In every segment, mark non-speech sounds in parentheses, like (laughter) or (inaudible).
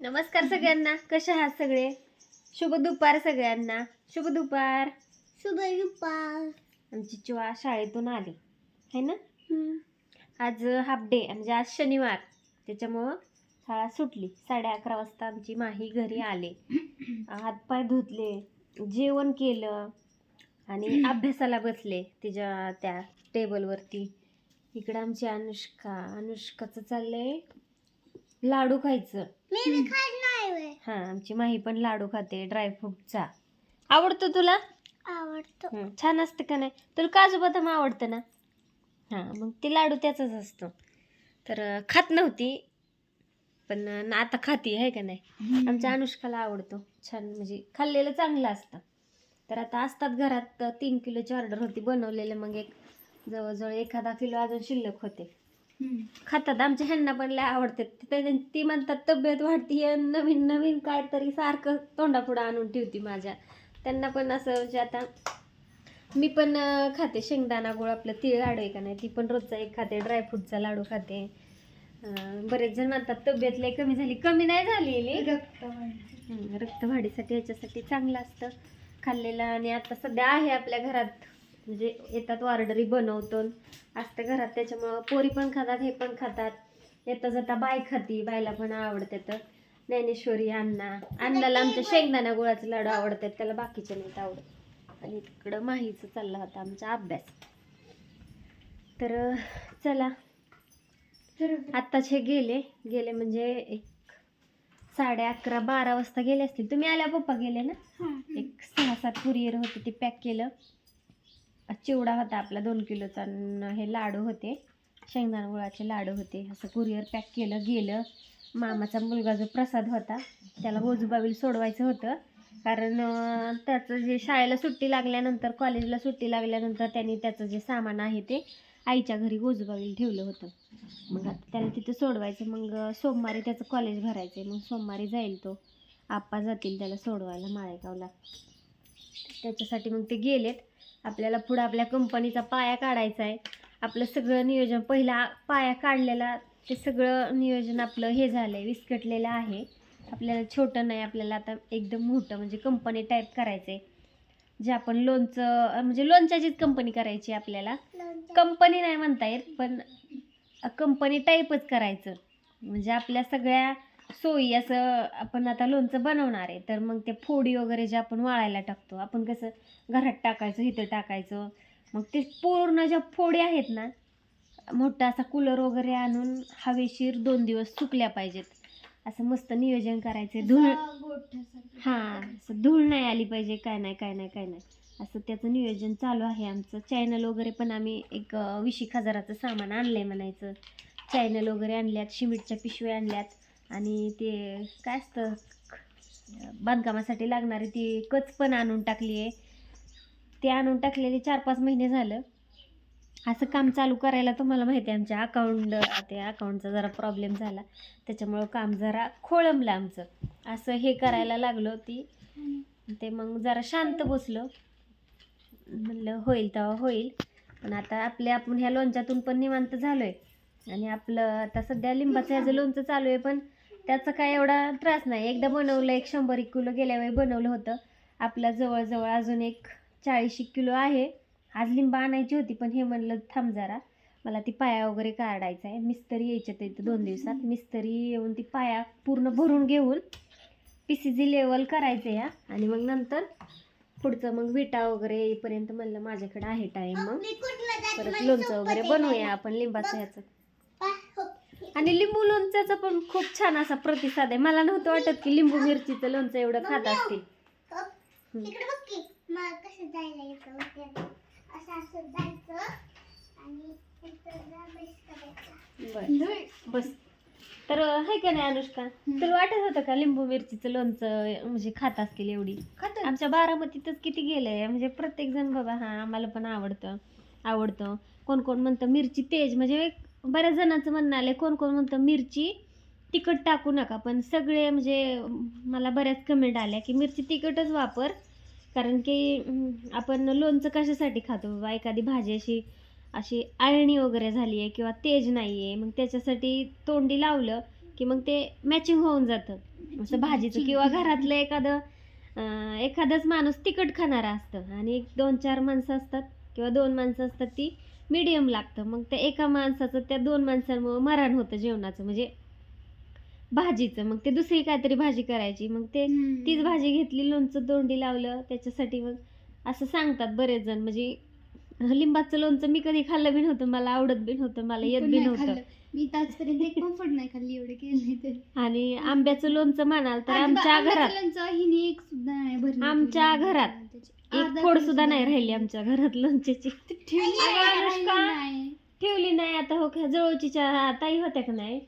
नमस्कार सगळ्यांना. कसे आहात सगळे? शुभ दुपार सगळ्यांना. शुभ दुपार. शुभ दुपार. आमची चिवा शाळेतून आली. है ना? आज हाफ डे म्हणजे आज शनिवार. त्याच्यामुळं शाळा सुटली. साडे अकरा वाजता आमची माही घरी आले. हातपाय धुतले जेवण केलं आणि अभ्यासाला बसले तिच्या त्या टेबलवरती इकडं आमची अनुष्का. अनुष्काचं चाललंय. लाडू खायचं. मी बी खात नाही व्हय. हा आमची माही पण लाडू खाते ड्रायफ्रूटचा आवडतो तुला? आवडतो. हं, छान असतं का नाही? तुला काजू बदाम आवडतं ना? हां मग ते लाडू त्याचाच असतो. तर अं, खात नव्हती पण अं, आता खाती आहे का नाही? आमच्या अनुष्काला आवडतो. छान म्हणजे खाल्लेलं चांगलं असतं. तर आता असतात घरात तीन किलोची ऑर्डर होती बनवलेलं. मग एक जवळजवळ एखादा किलो अजून शिल्लक होते. खातात. आमच्या ह्यांना पण लय आवडते ते ती म्हणतात तब्येत वाढती नवीन नवीन काहीतरी सारखं तोंडापुढं आणून ठेवती माझ्या. त्यांना पण असं म्हणजे आता मी पण खाते. शेंगदाणा गोळ आपलं तीळ लाडू आहे का नाही ती पण रोजचा एक खाते. ड्रायफ्रूटचा लाडू खाते. बरेच जण म्हणतात तब्येत लय कमी झाली. कमी नाही झालेली. रक्तवाढीसाठी याच्यासाठी चांगलं असतं. खाल्लेलं आणि आता सध्या आहे आपल्या घरात. म्हणजे येतात ऑर्डरी बनवतो असतं घरात त्याच्यामुळं पोरी पण खातात हे पण खातात. येता जाता बाय खाती बायला पण आवडते तर. ज्ञानेश्वरी अण्णा. अण्णाला आमच्या शेंगदाणा गुळाचे लाडू आवडतात त्याला बाकीचे नाहीत आवडत. आणि तिकडं माहीचं चालला होता आमचा अभ्यास. तर चला. आत्ताच हे गेले. गेले म्हणजे एक साडे अकरा बारा वाजता गेले असतील. तुम्ही आल्या पप्पा गेले ना? एक सहा सात कुरिअर होते ते पॅक केलं. चिवडा होता आपला दोन किलोचा हे लाडू होते. शेंगदाणा गुळाचे लाडू होते. असं कुरिअर पॅक केलं गेलं. मामाचा मुलगा जो प्रसाद होता त्याला गोजूबावीला सोडवायचं होतं. कारण त्याचं जे शाळेला सुट्टी लागल्यानंतर कॉलेजला सुट्टी लागल्यानंतर त्यांनी त्याचं जे सामान आहे ते आईच्या घरी गोजूबावीला ठेवलं होतं. मग आता त्याला तिथं सोडवायचं. मग सोमवारी त्याचं कॉलेज भरायचं आहे मग सोमवारी जाईल तो. आप्पा जातील त्याला सोडवायला माळेगावला. त्याच्यासाठी मग ते गेलेत. आपल्याला पुढं आपल्या कंपनीचा पाया काढायचा आहे. आपलं सगळं नियोजन पहिला पाया काढलेला ते सगळं नियोजन आपलं हे झालं आहे विस्कटलेलं आहे. आपल्याला छोटं नाही आपल्याला आता एकदम मोठं म्हणजे कंपनी टाईप करायचं आहे जे आपण लोनचं म्हणजे लोणच्याचीच कंपनी करायची आपल्याला. कंपनी नाही म्हणता येत पण कंपनी टाईपच करायचं. म्हणजे आपल्या सगळ्या सोयी असं आपण आता लोणचं बनवणार आहे तर मग ते फोडी वगैरे जे आपण वाळायला टाकतो आपण कसं घरात टाकायचं इथं टाकायचं मग ते पूर्ण ज्या फोडी आहेत ना मोठा असा कूलर वगैरे आणून हवेशीर दोन दिवस सुकल्या पाहिजेत. असं मस्त नियोजन करायचं. धूळ हां असं धूळ नाही आली पाहिजे काय नाही काय नाही काय नाही. असं त्याचं नियोजन चालू आहे आमचं. चॅनल वगैरे पण आम्ही एक वीस एक हजाराचं सामान आणलं आहे म्हणायचं. चॅनल वगैरे आणल्यात शिमिटच्या पिशव्या आणल्यात. आणि ते काय असतं बांधकामासाठी लागणारी ती कच पण आणून टाकली आहे ते आणून टाकलेले चार पाच महिने झालं. असं काम चालू करायला तुम्हाला माहिती आहे आमच्या अकाउंट त्या अकाउंटचा जरा प्रॉब्लेम झाला. त्याच्यामुळं काम जरा खोळंबलं आमचं. असं हे करायला लागलो ती ते मग जरा शांत बसलो. म्हणलं होईल तेव्हा होईल. पण आता आपल्या आपण ह्या लोणच्यातून पण निवांत झालो आहे आणि आपलं आता सध्या लिंबाचं ह्याचं लोणचं चालू आहे पण त्याचा काय एवढा त्रास नाही. एकदा बनवलं एक शंभर एक किलो गेल्या वेळी बनवलं होतं. आपल्या जवळजवळ अजून एक चाळीस एक किलो आहे. आज लिंब आणायची होती पण हे म्हणलं थांब जरा मला ती पाया वगैरे काढायचा आहे. मिस्त्री यायचे ते इथं दोन दिवसात. मिस्त्री येऊन ती पाया पूर्ण भरून घेऊन पी सी जी लेवल करायचं या. आणि मग नंतर पुढचं मग विटा वगैरे येईपर्यंत म्हणलं माझ्याकडे आहे टाईम मग. परत लोणचं वगैरे बनवूया आपण लिंबाचं ह्याचं. आणि लिंबू लोणच्याचा पण खूप छान असा प्रतिसाद आहे. मला नव्हतं वाटत की लिंबू मिरचीचं लोणचं एवढं खात असतील. हम्म. इकडे बघ की. मला कसं जायला येतं उद्या. असं असं जायचं आणि इथं जा बस तर आहे का नाही अनुष्का? तुला वाटत होतं का लिंबू मिरचीचं लोणचं म्हणजे खात असतील एवढी? आमच्या बारामतीतच किती गेलंय. म्हणजे प्रत्येक जण बाबा हा आम्हाला पण आवडतं. आवडतं. कोण कोण म्हणतं मिरची तेज. म्हणजे बऱ्याच जणांचं म्हणणं आलंय कोण कोण म्हणतं मिरची तिखट टाकू नका पण सगळे म्हणजे मला बऱ्याच कमेंट आल्या की मिरची तिखटच वापर कारण की आपण लोणचं कशासाठी खातो? बाबा एखादी भाजी अशी अशी आळणी वगैरे झाली आहे किंवा तेज नाही आहे मग त्याच्यासाठी तोंडी लावलं की मग ते मॅचिंग होऊन जातं. असं भाजीचं किंवा घरातलं एखादं एखादंच माणूस तिखट खाणारा असतं. आणि एक दोन चार माणसं असतात किंवा दोन माणसं असतात ती मिडियम लागतं. मग त्या एका माणसाचं त्या दोन माणसांमुळं मरण होतं जेवणाचं. म्हणजे भाजीचं. मग ते दुसरी काहीतरी भाजी करायची. मग ते तीच भाजी घेतली लोणचं तोंडी लावलं. त्याच्यासाठी मग असं सांगतात बरेच जण. म्हणजे लिंबाचं लोणचं मी कधी खाल्लं बी नव्हतं. मला आवडत बी नव्हतं. मला येत बी नव्हतं. मी आजपर्यंत एक पण नाही खाल्ली एवढे केले तर. आणि आंब्याचं लोणचं म्हणाल तर आमच्या घरात आमच्या. घरात. एक फोड सुद्धा नाही राहिली आमच्या घरात लोणच्याची. ठेवली नाही, आता हो का? जवळचीच्या ताई होत्या का नाही?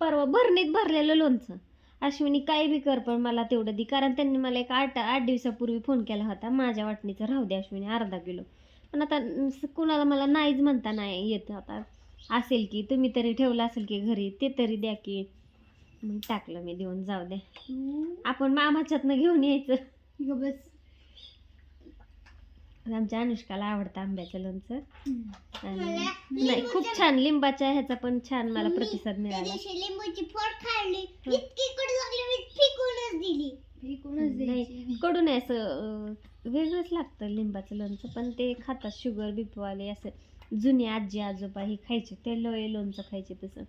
परवा भरणीत भरलेलं लोणचं. अश्विनी काही बी कर पण मला तेवढं दे. कारण त्यांनी मला एक आठ आठ दिवसापूर्वी फोन केला होता. माझ्या वाटणीचं राहू दे अश्विनी अर्धा किलो. पण आता कुणाला मला नाहीच म्हणता नाही येत आता. असेल की तुम्ही तरी ठेवलं असेल की घरी ते तरी द्या की. मग टाकलं मी देऊन जाऊ दे तू आपण मामाच्यातनं घेऊन यायचं. बस. आमच्या अनुष्काला आवडतं आंब्याचं लोणचं. आणि नाही खूप छान लिंबाच्या ह्याचा पण छान मला प्रतिसाद मिळाला. लिंबूची फोड खाल्ली. इतकी कडू लागली मी फेकूनच दिली. फेकूनच नाही द्यायची. कडू नाही असं वेगळंच लागतं लिंबाचं लोणचं पण ते खातात शुगर बीपीवाले असं जुने आजी आजोबा हे खायचे ते लोळे लोणचं खायचे तसं.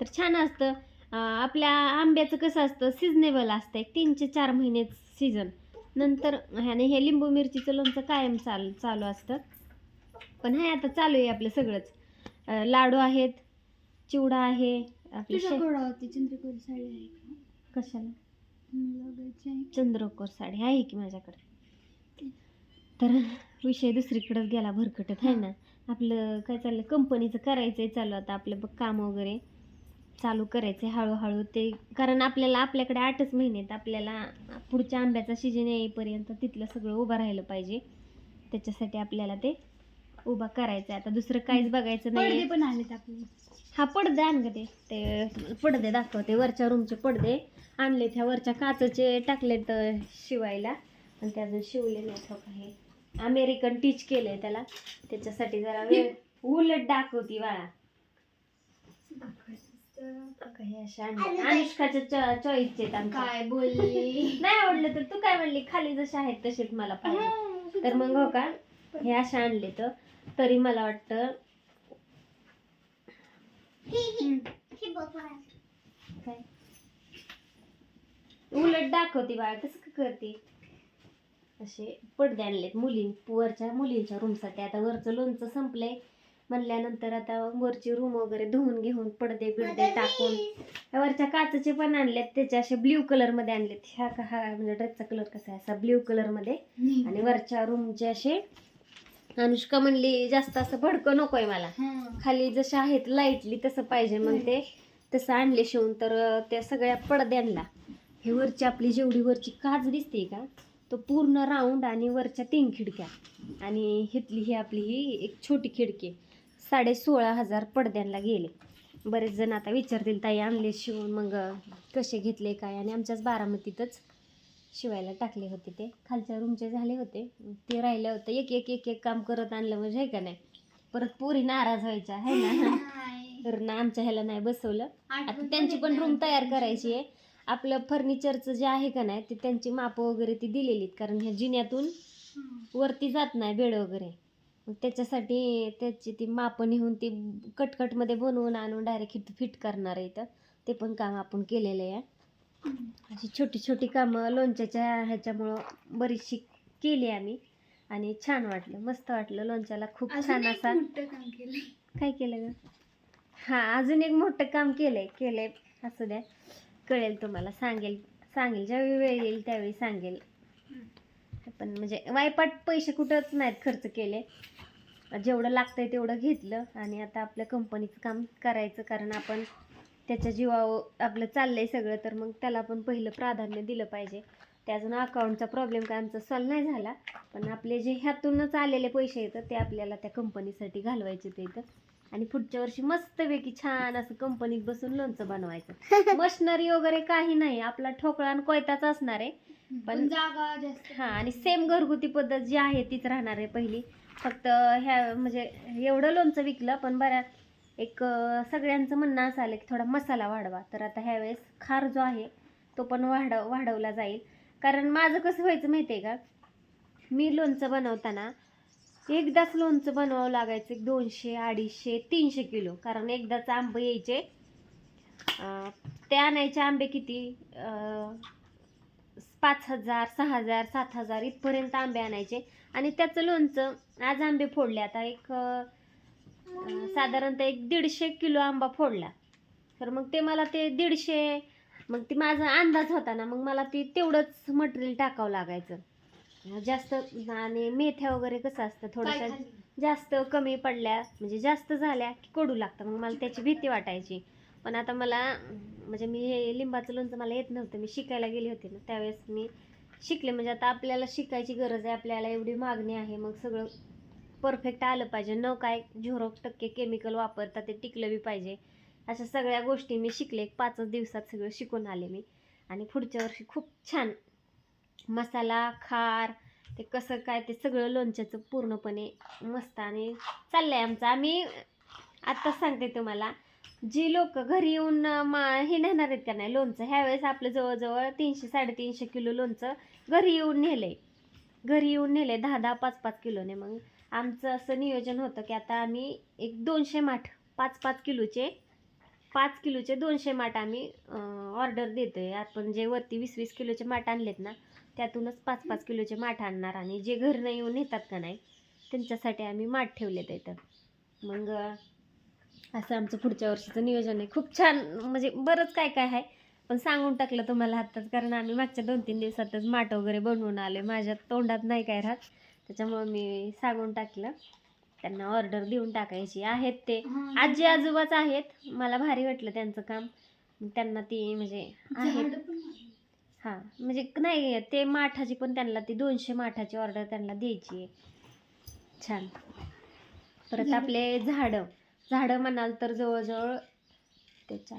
तर छान असतं. आपल्या आंब्याचं कसं असतं सिजनेबल असतं एक तीन ते चार महिने सीझन नंतर ह्याने हे लिंबू मिरचीचं लोणचं कायम चाल चालू असतं. पण हे आता चालू आहे आपलं सगळंच. लाडू आहेत चिवडा आहे आपले शे- चंद्रकोर साडी आहे का? कशाला? मला बघायची आहे. चंद्रकोर साडी आहे की माझ्याकडे? तर विषय दुसरीकडेच गेला भरकटत आहे ना. आपलं काय चाललं कंपनीचं करायचं आहे चालू आता आपलं बघ काम वगैरे. चालू करायचं हळूहळू ते कारण आपल्याला आपल्याकडे आठच महिने आहेत. आपल्याला पुढच्या आंब्याचा सीजन येईपर्यंत तिथलं सगळं उभं राहिलं पाहिजे. त्याच्यासाठी आपल्याला ते उभा करायचं आहे आता दुसरं काहीच बघायचं नाही पण आपले हा पडदे आण ग ते. ते पडदे दाखवते वरच्या रूमचे पडदे आणले त्या वरच्या काचेचे टाकलेत शिवायला. आणि ते अजून शिवले नाहीत हो काही अमेरिकन टीच केलंय त्याला. त्याच्यासाठी जरा वेळ उलट दाखवती बाळा. काही अशा. अनुष्काच्या चॉईसचे आमच्या. काय बोलली? (laughs) नाही आवडलं तर तू काय म्हणली? खाली जसे आहेत तसेच मला पाहिजे. तर मग हो का? हे अशा आणले तर तरी मला वाटतं ही हम्म. बघ मला. काय? उलट दाखवते बाळा कसं करते? असे पडदे आणलेत मुली वरच्या मुलींच्या रूमसाठी आता वरचं लोणचं संपलंय. म्हणल्यानंतर आता वरची रूम वगैरे धुवून घेऊन पडदे बिडदे टाकून वरच्या काचेचे पण आणलेत त्याचे असे ब्ल्यू कलरमध्ये आणलेत. ह्या का हा म्हणजे ड्रेसचा कलर कसा आहे? असा ब्ल्यू कलरमध्ये. नाही. आणि वरच्या रूमचे असे अनुष्का म्हणली जास्त असं भडकं नकोय मला. खाली जशा आहेत लाईटली तसं पाहिजे. मग ते तसं आणले शिवून. तर त्या सगळ्या पडद्यांना हे वरची आपली जेवढी वरची काच दिसते का तो पूर्ण राऊंड आणि वरच्या तीन खिडक्या. आणि हितली ही आपली ही एक छोटी खिडकी साडे सोळा हजार पडद्यांना गेले. बरेच जण आता विचारतील ताई आणले शिवून मग कसे घेतले काय? आणि आमच्याच बारामतीतच शिवायला टाकले होते ते. खालच्या रूमचे झाले होते. ते राहिलं होतं. एक एक एक एक काम करत आणलं म्हणजे का नाही? परत पुरी नाराज व्हायच्या आहे ना. (laughs) तर ना आमच्या ह्याला नाही बसवलं. आता त्यांची पण रूम. तयार करायची आहे. आपलं फर्निचरचं जे आहे का नाही ते त्यांची मापं वगैरे ती दिलेली आहेत कारण ह्या जिन्यातून. वरती जात नाही बेड वगैरे. त्याच्यासाठी त्याची ती मापं नेऊन ती कटकटमध्ये बनवून आणून डायरेक्ट फिट करणार आहे इथं. ते पण काम आपण केलेलं आहे. अशी छोटी छोटी कामं लोणच्याच्या ह्याच्यामुळं बरीचशी केली आम्ही. आणि छान वाटलं. मस्त वाटलं लोणच्याला खूप छान असा. काय केलं ग? हां अजून एक मोठं काम केलंय केलंय. असू द्या. कळेल तुम्हाला. सांगेल सांगेल. ज्यावेळी वेळ येईल त्यावेळी सांगेल. पण म्हणजे वायपाट पैसे कुठंच नाहीत खर्च केले. जेवढं लागतंय तेवढं घेतलं आणि आता आपल्या कंपनीचं काम करायचं कारण आपण त्याच्या जीवावर आपलं चाललंय सगळं तर मग त्याला पण पहिलं प्राधान्य दिलं पाहिजे. ते अजून अकाउंटचा प्रॉब्लेम काय आमचा सॉल्व नाही झाला पण आपले जे ह्यातूनच आलेले पैसे येतात ते आपल्याला त्या कंपनीसाठी घालवायचे ते इथं. आणि पुढच्या वर्षी मस्तपैकी छान असं कंपनीत बसून लोणचं बनवायचं. (laughs) मशनरी वगैरे काही नाही आपला ठोकळा आणि कोयताच असणार आहे. पण- जागा जास्त हा आणि सेम घरगुती पद्धत जी आहे तीच राहणार आहे पहिली. फक्त ह्या म्हणजे एवढं लोणचं विकलं पण बऱ्या एक सगळ्यांचं म्हणणं असं आलं की थोडा मसाला वाढवा. तर आता ह्यावेळेस खार जो आहे तो पण वाढव वाढवला जाईल. कारण माझं कसं व्हायचं माहिती आहे का? मी लोणचं बनवताना एकदाच लोणचं बनवावं लागायचं एक दोनशे अडीचशे तीनशे किलो. कारण एकदाच आंबे यायचे. ते आणायचे आंबे किती? पाच हजार सहा हजार सात हजार इथपर्यंत आंबे आणायचे. आणि त्याचं लोणचं आज आंबे फोडले. आता एक साधारणतः एक दीडशे किलो आंबा फोडला. तर मग ते मला ते दीडशे मग ते माझा अंदाज होता ना मग मला ते तेवढंच मटेरियल टाकावं लागायचं. जास्त आणि मेथ्या वगैरे कसं असतं थोडंसं? जास्त कमी पडल्या म्हणजे जास्त झाल्या की कडू लागतं. मग मला त्याची भीती वाटायची. पण आता मला म्हणजे मी हे लिंबाचं लोणचं मला येत नव्हतं मी शिकायला गेले होते ना त्यावेळेस मी शिकले. म्हणजे आता आपल्याला शिकायची गरज आहे आपल्याला एवढी मागणी आहे मग सगळं परफेक्ट आलं पाहिजे. न काय झिरो टक्के केमिकल वापरता ते टिकलं बी पाहिजे. अशा सगळ्या गोष्टी मी शिकले. एक पाचच दिवसात सगळं शिकून आले मी. आणि पुढच्या वर्षी खूप छान मसाला खार ते कसं काय ते सगळं लोणच्याचं पूर्णपणे मस्त आणि चाललं आहे आमचं. आम्ही आत्ताच सांगते तुम्हाला. जी लोक घरी येऊन मा हे नेणार आहेत का नाही लोणचं? ह्यावेळेस आपलं जवळजवळ तीनशे साडेतीनशे किलो लोणचं घरी येऊन नेलंय. घरी येऊन नेले दहा दहा पाच पाच किलोने. मग आमचं असं नियोजन होतं की आता आम्ही एक दोनशे माठ पाच पाच किलोचे पाच किलोचे दोनशे माठ आम्ही ऑर्डर देतो आहे आपण जे वरती वीस वीस किलोचे माठ आणलेत ना त्यातूनच पाच पाच किलोचे माठ आणणार आणि जे घरनं येऊन येतात का नाही त्यांच्यासाठी आम्ही माठ ठेवलेत इथं. मग असं आमचं पुढच्या वर्षीचं नियोजन आहे. खूप छान म्हणजे बरंच काय काय आहे. पण सांगून टाकलं तुम्हाला आत्ताच कारण आम्ही मागच्या दोन तीन दिवसातच माठ वगैरे बनवून आले माझ्या तोंडात नाही काय राहत. त्याच्यामुळं मी सांगून टाकलं. त्यांना ऑर्डर देऊन टाकायची आहेत ते. आजी आजोबाच आहेत. मला भारी वाटलं त्यांचं काम. त्यांना ती म्हणजे आहेत. हां म्हणजे नाही ते माठाची पण त्यांना ती दोनशे माठाची ऑर्डर त्यांना द्यायची आहे. छान. परत आपले झाडं. झाडं म्हणाल तर जवळजवळ ते चा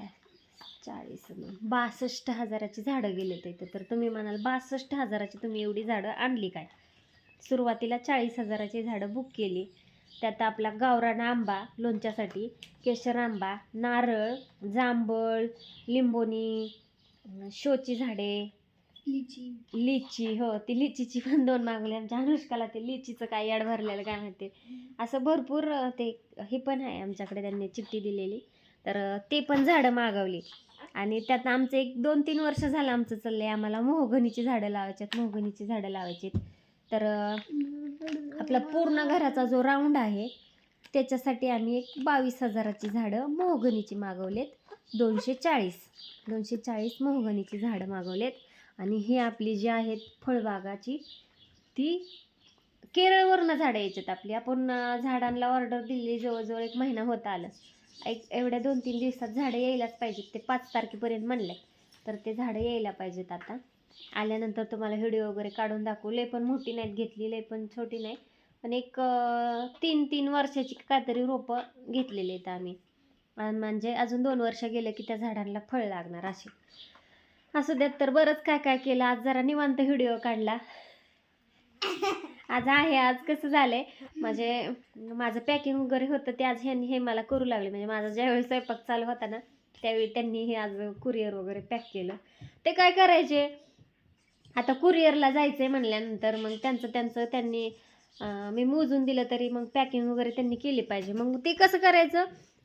चाळीस बासष्ट हजाराची झाडं गेले इथं. तर तुम्ही म्हणाल बासष्ट हजाराची तुम्ही एवढी झाडं आणली काय? सुरुवातीला चाळीस हजाराची झाडं बुक केली. त्यात आपला गावरान आंबा लोणच्यासाठी केशर आंबा नारळ जांभळ लिंबोणी शोची झाडे लिची. लिची हो. ती लिचीची पण दोन मागवली आमच्या अनुष्काला ते लिचीचं काय याड भरलेलं काय माहिती. असं भरपूर ते हे पण आहे आमच्याकडे त्यांनी चिठ्ठी दिलेली. तर ते पण झाडं मागवली. आणि त्यात आमचं एक दोन तीन वर्ष झालं आमचं चाललंय. आम्हाला मोहगणीची झाडं लावायची आहेत मोहगनीची झाडं लावायची आहेत. तर आपला पूर्ण घराचा जो राऊंड आहे त्याच्यासाठी आम्ही एक बावीस हजाराची झाडं मोहगनीची मागवलेत. दोनशे चाळीस. दोनशे चाळीस मोहगनीची झाडं मागवलेत. आणि ही आपली जी आहेत फळबागाची ती केरळवरनं झाडं यायच्यात आपली. आपण झाडांना ऑर्डर दिली जवळजवळ एक महिना होत आलं. एक एवढ्या दोन तीन दिवसात झाडं यायलाच पाहिजेत. ते पाच तारखेपर्यंत म्हणले. तर ते झाडं यायला पाहिजेत आता. आल्यानंतर तुम्हाला व्हिडिओ वगैरे काढून दाखवू. लय पण मोठी नाहीत घेतली लय पण छोटी नाही. पण एक तीन तीन वर्षाची काहीतरी रोपं घेतलेली आहेत आम्ही. म्हणजे अजून दोन वर्ष गेलं की त्या झाडांना फळ लागणार असे असू द्यात तर बरंच काय काय केलं. आज जरा निवांत व्हिडिओ काढला. आज आहे आज कसं झालंय? म्हणजे माझं पॅकिंग वगैरे होतं ते आज ह्यांनी हे मला करू लागले. म्हणजे माझा ज्यावेळी स्वयंपाक चालू होता ना त्यावेळी त्यांनी हे आज कुरिअर वगैरे पॅक केलं. ते काय करायचे? आता कुरिअरला जायचंय म्हणल्यानंतर मग त्यांचं त्यांचं त्यांनी मी मोजून दिलं तरी मग पॅकिंग वगैरे त्यांनी केली पाहिजे. मग ते कसं करायचं?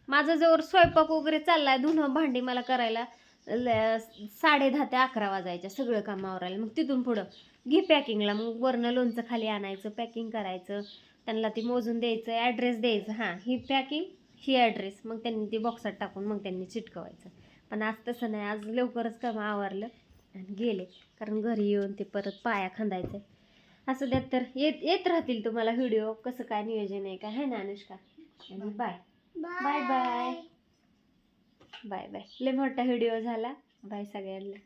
माझं जवळ स्वयंपाक वगैरे चाललाय धुणं भांडी मला करायला. साडे दहा ते अकरा वाजायच्या सगळं काम आवरायला. मग तिथून पुढं घे पॅकिंगला. मग वरनं लोणचं खाली आणायचं पॅकिंग करायचं. त्यांना ती मोजून द्यायचं ॲड्रेस द्यायचं. हां ही पॅकिंग ही ॲड्रेस मग त्यांनी ती बॉक्सात टाकून मग त्यांनी चिटकवायचं. पण आज तसं नाही. आज लवकरच काम आवरलं आणि गेले. कारण घरी येऊन ते परत पाया खांदायचं असं द्यात तर. येत येत राहतील तुम्हाला व्हिडिओ. कसं काय नियोजन आहे का? है ना अनुष्का? आणि bye. Bye bye. Bye bye. लय मोठा व्हिडिओ झाला. बाय सगळ्यांना.